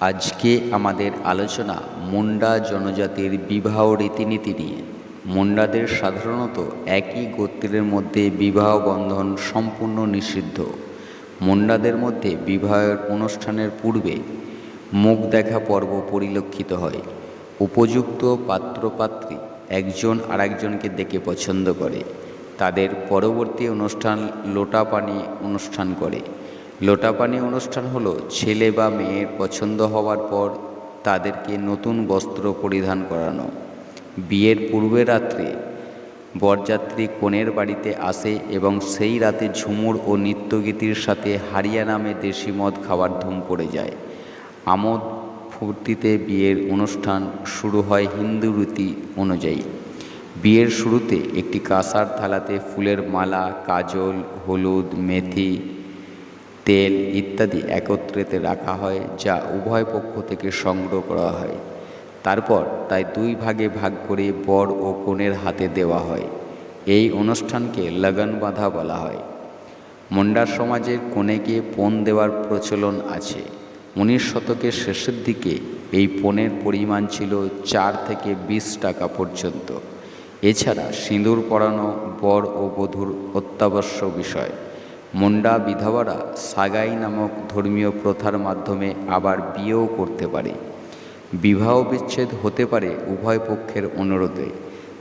আজকে আমাদের আলোচনা মুন্ডা জনজাতির বিবাহ রীতিনীতি নিয়ে। মুন্ডাদের সাধারণত একই গোত্রের মধ্যে বিবাহ বন্ধন সম্পূর্ণ নিষিদ্ধ। মুন্ডাদের মধ্যে বিবাহের অনুষ্ঠানের পূর্বে মুখ দেখা পর্ব পরিলক্ষিত হয়। উপযুক্ত পাত্রপাত্রী একজন আরেকজনকে দেখে পছন্দ করে। তাদের পরবর্তী অনুষ্ঠান লোটাপানি অনুষ্ঠান করে। লোটাপানি অনুষ্ঠান হলো ছেলে বা মেয়ের পছন্দ হওয়ার পর তাদেরকে নতুন বস্ত্র পরিধান করানো। বিয়ের পূর্বে রাত্রে বরযাত্রী কনের বাড়িতে আসে এবং সেই রাতে ঝুমুর ও নৃত্যগীতির সাথে হারিয়া নামে দেশি মদ খাওয়ার ধুম পড়ে যায়। আমোদ ফুর্তিতে বিয়ের অনুষ্ঠান শুরু হয় হিন্দু রীতি অনুযায়ী। বিয়ের শুরুতে একটি কাঁসার থালাতে ফুলের মালা, কাজল, হলুদ, মেথি তেল ইত্যাদি একত্রেতে রাখা হয়, যা উভয় পক্ষ থেকে সংগ্রহ করা হয়। তারপর তাই দুই ভাগে ভাগ করে বর ও কনের হাতে দেওয়া হয়। এই অনুষ্ঠানকে লগন বাঁধা বলা হয়। মুন্ডার সমাজে কনেকে পণ দেওয়ার প্রচলন আছে। উনিশ শতকের শেষের দিকে এই পণের পরিমাণ ছিল চার থেকে বিশ টাকা পর্যন্ত। এছাড়া সিঁদুর পরানো, বর ও বধূর অত্যাবশ্যক বিষয়। মুন্ডা বিধবারা সাগাই নামক ধর্মীয় প্রথার মাধ্যমে আবার বিয়েও করতে পারে। বিবাহ বিচ্ছেদ হতে পারে উভয় পক্ষের অনুরোধে,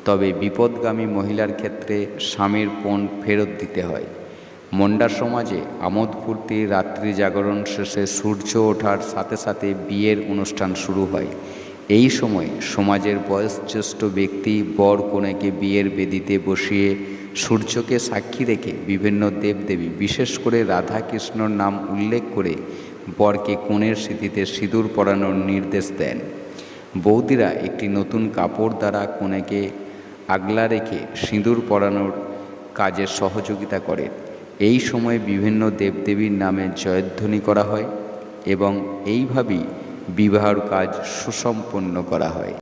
তবে বিপদগামী মহিলার ক্ষেত্রে স্বামীর পণ ফেরত দিতে হয়। মন্ডা সমাজে আমোদ ফুর্তি রাত্রি জাগরণ শেষে সূর্য ওঠার সাথে সাথে বিয়ের অনুষ্ঠান শুরু হয়। এই সময় সমাজের বয়োজ্যেষ্ঠ ব্যক্তি বর কনেকে বিয়ের বেদিতে বসিয়ে সূর্যকে সাক্ষী রেখে বিভিন্ন দেবদেবী, বিশেষ করে রাধা কৃষ্ণর নাম উল্লেখ করে বরকে কনের স্মৃতিতে সিঁদুর পরানোর নির্দেশ দেন। বৌদিরা একটি নতুন কাপড় দ্বারা কনেকে আগলা রেখে সিঁদুর পরানোর কাজে সহযোগিতা করেন এই সময়ে বিভিন্ন দেবদেবীর নামে জয়ধ্বনি করা হয় এবং এইভাবেই বিবাহর কাজ সুসম্পন্ন করা হয়।